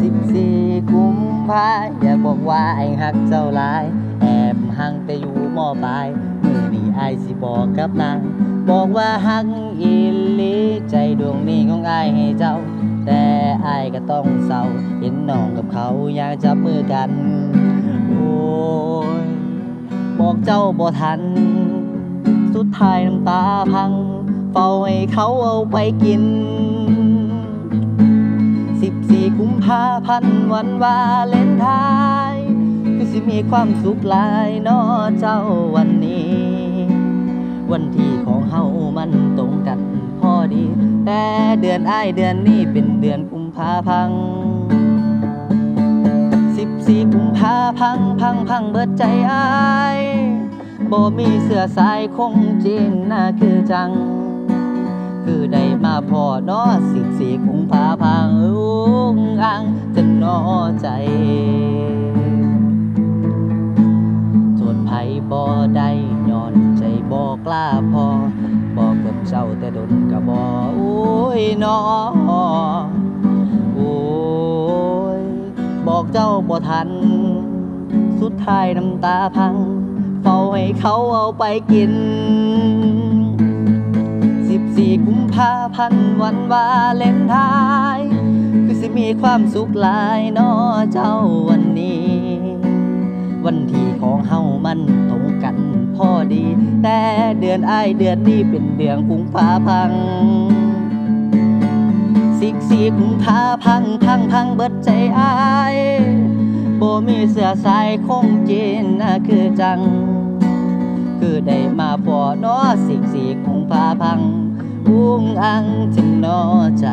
สิบสี่กุมภาอยากบอกว่าไอ้หักเจ้าหลาย แอบหังแต่อยู่มอปลายมือนี่ไอ้สิบอกกับนางบอกว่าหักอีลีใจดวงนี้ของไอ้ให้เจ้า แต่ไอ้ก็ต้องเศร้าเห็นน้องกับเขาอยากจับมือกันโอ้ยบอกเจ้าบ่ทัน สุดท้ายน้ำตาพังเฝ้าให้เขาเอาไปกิน สี่กุมภาพันวันวาเลนไทน์คือสิมีความสุขหลายนอเจ้าวันนี้ วันที่ของเฮามันตรงกันพอดี แต่เดือนอ้ายเดือนนี้เป็นเดือนกุมภาพันธ์สิบสี่กุมภาพันธ์พังพังเบิดใจอ้ายบ่มีเสื้อสายคงจีนน่าคือจัง คือได้มาพอนอสิบสี่กุมภาพันธ์อุ้งอังจะนอใจโทษไผบ่ได้ย้อนใจบ่กล้าพอบอกกับเจ้าแต่ดนก็บ่โอ้ยนอโอ้ยบอกเจ้าบ่ทัน สุดท้ายน้ำตาพัง เฝ้าให้เขาเอาไปกิน สี่กุมภาพันธ์วันวาเลนไทน์คือสิมีความสุขหลายนอเจ้าวันนี้ วันที่ของเฮามันตรงกันพอดี แต่เดือนอ้ายเดือนนี้เป็นเดือนกุมภาพันธ์สิกสีกุมภาพันธ์พังพังเบิดใจอ้ายบ่มีเสื้อสายคงจีนนะคือจัง คือได้มาพอเนอสิกสีกุมภาพัน ธ์อุ้งอังถึงนอใจ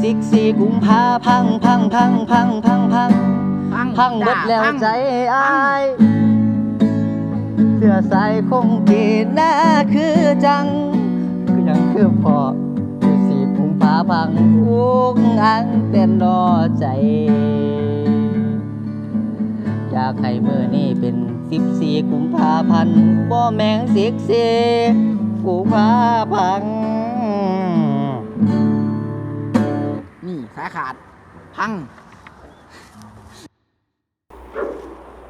สิกสีกุมภาพังพังพังพังพังพังพังเบิดแล้วใจอายเสื้อใสายคงเกณฑ์น่าคือจังคือยังคือพอสีพุงผาพังอุ้งอังเต้นรอใจ อยากให้มือนี่เป็นสิบสี่กุมภาพันธ์บ่แมงสิกสีกุมภาพังนี่สายขาด พัง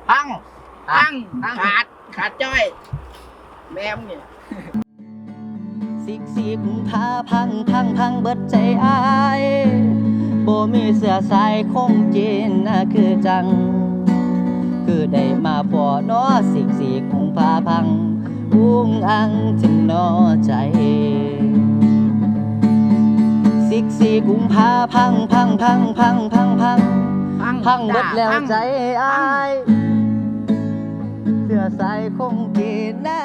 พัง พัง ขาด ขาดจ้อย แมมเนี่ยสิกสีกุมภาพังพังพังเบิดใจอายบ่มีเสื้อสายคงจีนนะคือจัง คือได้มาพอเนอสิกสีกุมภาพังอุ้งอังถึงนอใจ สิกสีกุมภาพังพังพังพังพังพังพังพังเบิดแล้วพังใจอายเสื้อสายคงเกณฑ์น่า